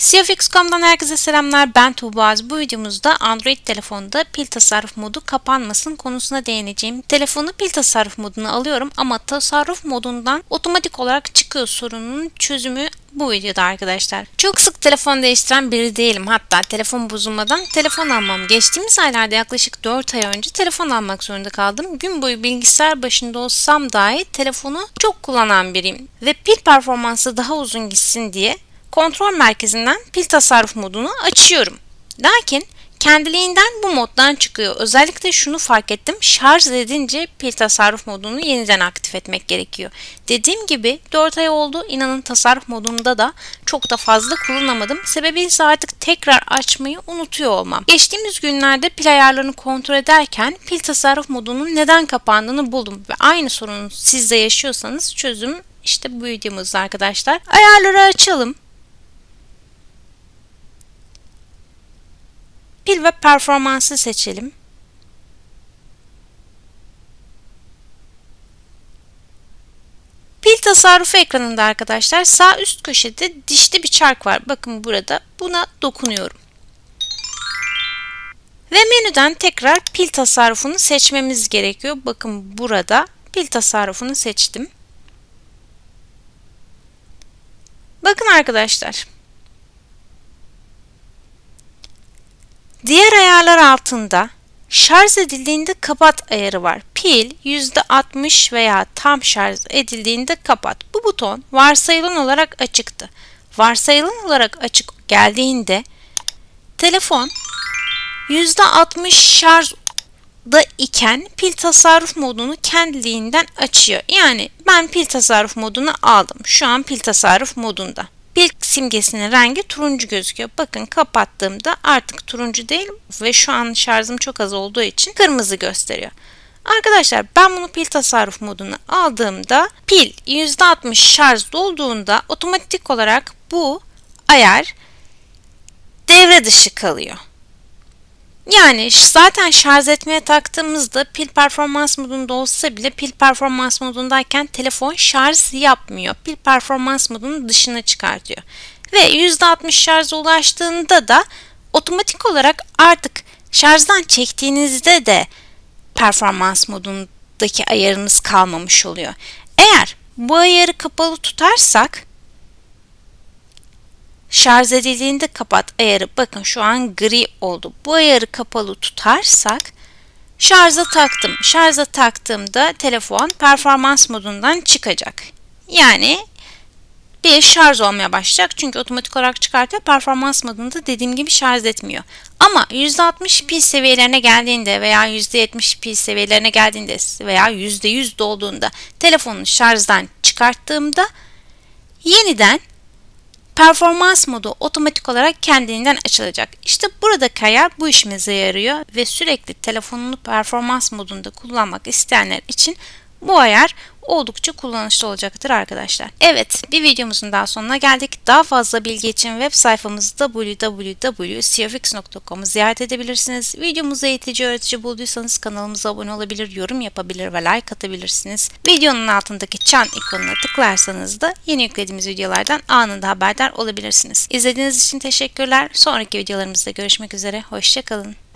CFX.com'dan herkese selamlar. Ben Tuğba Az. Bu videomuzda Android telefonda pil tasarruf modu kapanmasın konusuna değineceğim. Telefonu pil tasarruf moduna alıyorum ama tasarruf modundan otomatik olarak çıkıyor sorunun çözümü bu videoda arkadaşlar. Çok sık telefon değiştiren biri değilim. Hatta telefon bozulmadan telefon almam. Geçtiğimiz aylarda yaklaşık 4 ay önce telefon almak zorunda kaldım. Gün boyu bilgisayar başında olsam dahi telefonu çok kullanan biriyim. Ve pil performansı daha uzun gitsin diye kontrol merkezinden pil tasarruf modunu açıyorum. Lakin kendiliğinden bu moddan çıkıyor. Özellikle şunu fark ettim. Şarj edince pil tasarruf modunu yeniden aktif etmek gerekiyor. Dediğim gibi 4 ay oldu. İnanın tasarruf modunda da çok da fazla kullanamadım. Sebebi ise artık tekrar açmayı unutuyor olmam. Geçtiğimiz günlerde pil ayarlarını kontrol ederken pil tasarruf modunun neden kapandığını buldum. Ve aynı sorunu siz de yaşıyorsanız çözüm işte bu videomuzda arkadaşlar. Ayarları açalım. Pil ve performansı seçelim. Pil tasarrufu ekranında arkadaşlar sağ üst köşede dişli bir çark var. Bakın burada buna dokunuyorum. Ve menüden tekrar pil tasarrufunu seçmemiz gerekiyor. Bakın burada pil tasarrufunu seçtim. Bakın arkadaşlar Diğer ayarlar altında şarj edildiğinde kapat ayarı var. Pil %60 veya tam şarj edildiğinde kapat. Bu buton varsayılan olarak açıktı. Varsayılan olarak açık geldiğinde telefon %60 şarjda iken pil tasarruf modunu kendiliğinden açıyor. Yani ben pil tasarruf modunu aldım. Şu an pil tasarruf modunda. Pil simgesinin rengi turuncu gözüküyor. Bakın kapattığımda artık turuncu değil ve şu an şarjım çok az olduğu için kırmızı gösteriyor. Arkadaşlar ben bunu pil tasarruf moduna aldığımda pil %60 şarj dolduğunda otomatik olarak bu ayar devre dışı kalıyor. Yani zaten şarj etmeye taktığımızda pil performans modunda olsa bile pil performans modundayken telefon şarj yapmıyor. Pil performans modunun dışına çıkartıyor. Ve %60 şarja ulaştığında da otomatik olarak artık şarjdan çektiğinizde de performans modundaki ayarınız kalmamış oluyor. Eğer bu ayarı kapalı tutarsak şarj edildiğinde kapat ayarı bakın şu an gri oldu. Bu ayarı kapalı tutarsak şarja taktım. Şarja taktığımda telefon performans modundan çıkacak. Yani bir şarj olmaya başlayacak. Çünkü otomatik olarak çıkartıyor. Performans modunda dediğim gibi şarj etmiyor. Ama %60 pil seviyelerine geldiğinde veya %70 pil seviyelerine geldiğinde veya %100 dolduğunda telefonu şarjdan çıkarttığımda yeniden performans modu otomatik olarak kendiliğinden açılacak. İşte burada ayar bu işimize yarıyor ve sürekli telefonunu performans modunda kullanmak isteyenler için bu ayar oldukça kullanışlı olacaktır arkadaşlar. Evet bir videomuzun daha sonuna geldik. Daha fazla bilgi için web sayfamız www.cfx.com'u ziyaret edebilirsiniz. Videomuzu eğitici öğretici bulduysanız kanalımıza abone olabilir, yorum yapabilir ve like atabilirsiniz. Videonun altındaki çan ikonuna tıklarsanız da yeni yüklediğimiz videolardan anında haberdar olabilirsiniz. İzlediğiniz için teşekkürler. Sonraki videolarımızda görüşmek üzere. Hoşçakalın.